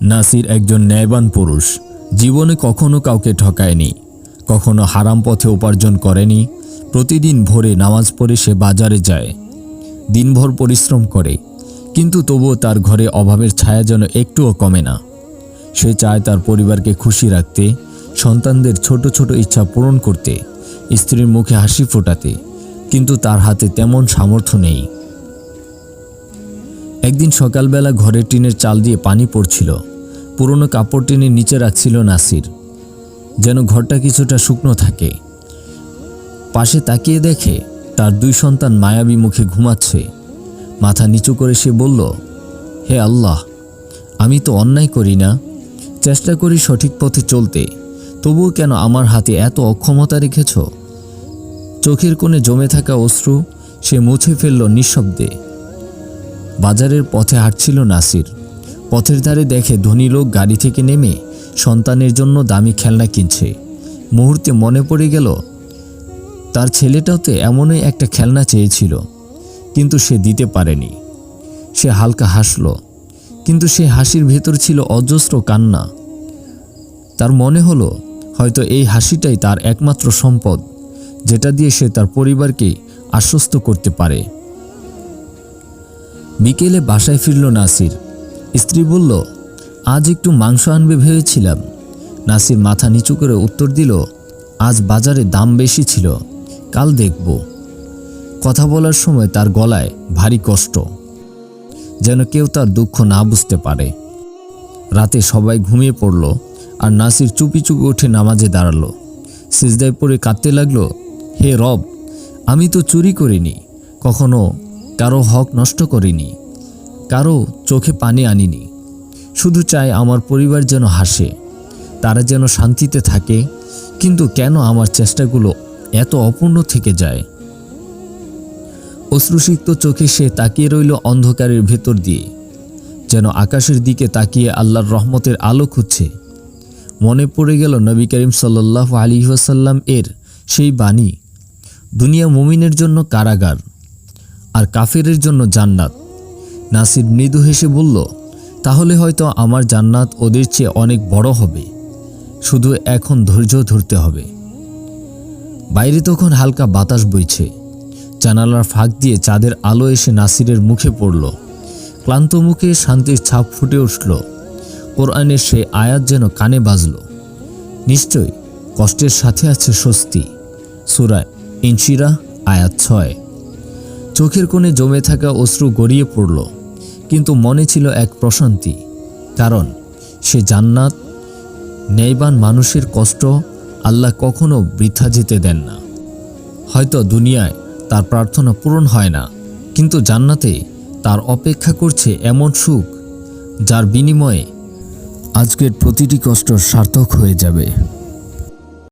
নাসির একজন ন্যায়বান পুরুষ। জীবনে কখনো কাউকে ঠকায়নি, কখনো হারাম পথে উপার্জন করেনি, প্রতিদিন ভোরে নামাজ পড়ে সে বাজারে যায়, দিনভর পরিশ্রম করে, কিন্তু তবুও তার ঘরে অভাবের ছায়া যেন একটুও কমে না। সে চায় তার পরিবারকে খুশি রাখতে, সন্তানদের ছোট ছোট ইচ্ছা পূরণ করতে, স্ত্রীর মুখে হাসি ফোটাতে, কিন্তু তার হাতে তেমন সামর্থ্য নেই। একদিন সকালবেলা ঘরের টিনের চাল দিয়ে পানি পড়ছিল। পুরনো কাপড় টেনে নিচে রাখছিল নাসির, যেন ঘরটা কিছুটা শুকনো থাকে। পাশে তাকিয়ে দেখে তার দুই সন্তান মায়াবী মুখে ঘুমাচ্ছে। মাথা নিচু করে সে বলল, হে আল্লাহ, আমি তো অন্যায় করি না। চেষ্টা করি সঠিক পথে চলতে। তবুও কেন আমার হাতে এত অক্ষমতা রেখেছ? চোখের কোণে জমে থাকা অশ্রু সে মুছে ফেলল নিঃশব্দে। বাজারের পথে হাঁটছিল নাসির। পথের ধারে দেখে ধনী লোক গাড়ি থেকে নেমে সন্তানের জন্য দামি খেলনা কিনছে। মুহূর্তে মনে পড়ে গেল, তার ছেলেটাও তো এমনই একটা খেলনা চেয়েছিল, কিন্তু সে দিতে পারেনি। সে হালকা হাসল, কিন্তু সে হাসির ভেতর ছিল অজস্র কান্না। তার মনে হলো, হয়তো এই হাসিটাই তার একমাত্র সম্পদ, যেটা দিয়ে সে তার পরিবারকে আশ্বস্ত করতে পারে। বিকেলে বাসায় ফিরল নাসির। স্ত্রী বলল, আজ একটু মাংস আনবে ভেবেছিলাম। নাসির মাথা নিচু করে উত্তর দিল, আজ বাজারে দাম বেশি ছিল, কাল দেখব। কথা বলার সময় তার গলায় ভারী কষ্ট, যেন কেউ তার দুঃখ না বুঝতে পারে। রাতে সবাই ঘুমিয়ে পড়ল আর নাসির চুপি চুপি উঠে নামাজে দাঁড়াল। সিজদায় পড়ে কাঁদতে লাগল, হে রব, আমি তো চুরি করিনি, কখনো কারও হক নষ্ট করিনি। কারও চোখে পানি আনিনি। শুধু চাই আমার পরিবার যেন হাসে, তারা যেন শান্তিতে থাকে, কিন্তু কেন আমার চেষ্টাগুলো এত অপূর্ণ থেকে যায়? অশ্রুসিক্ত চোখে সে তাকিয়ে রইল অন্ধকারের ভেতর দিয়ে, যেন আকাশের দিকে তাকিয়ে আল্লাহর রহমতের আলো খুঁজছে। মনে পড়ে গেল নবী করিম সাল্লাহ আলী ওয়াসাল্লাম এর সেই বাণী, দুনিয়া মুমিনের জন্য কারাগার আর কাফেরের জন্য জান্নাত। নাসির মৃদু হেসে বলল, তাহলে হয়তো আমার জান্নাত ওদের চেয়ে অনেক বড় হবে। শুধু এখন ধৈর্য ধরতে হবে। বাইরে তখন হালকা বাতাস বইছে। জানালার ফাঁক দিয়ে চাঁদের আলো এসে নাসিরের মুখে পড়ল। ক্লান্ত মুখে শান্তির ছাপ ফুটে উঠল। কোরআনের সে আয়াত যেন কানে বাজল। নিশ্চয়, কষ্টের সাথে আছে স্বস্তি। সুরায় ইনশিরা, আয়াত ছয়। চোখের কোণে জমে থাকা অশ্রু গড়িয়ে পড়ল। কিন্তু মনে ছিল এক প্রশান্তি, কারণ সে জান্নাত ন্যায়বান মানুষের কষ্ট আল্লাহ কখনো বৃথা যেতে দেন না। হয়তো দুনিয়ায় তার প্রার্থনা পূরণ হয় না, কিন্তু জান্নাতে তার অপেক্ষা করছে এমন সুখ, যার বিনিময়ে আজকের প্রতিটি কষ্ট সার্থক হয়ে যাবে।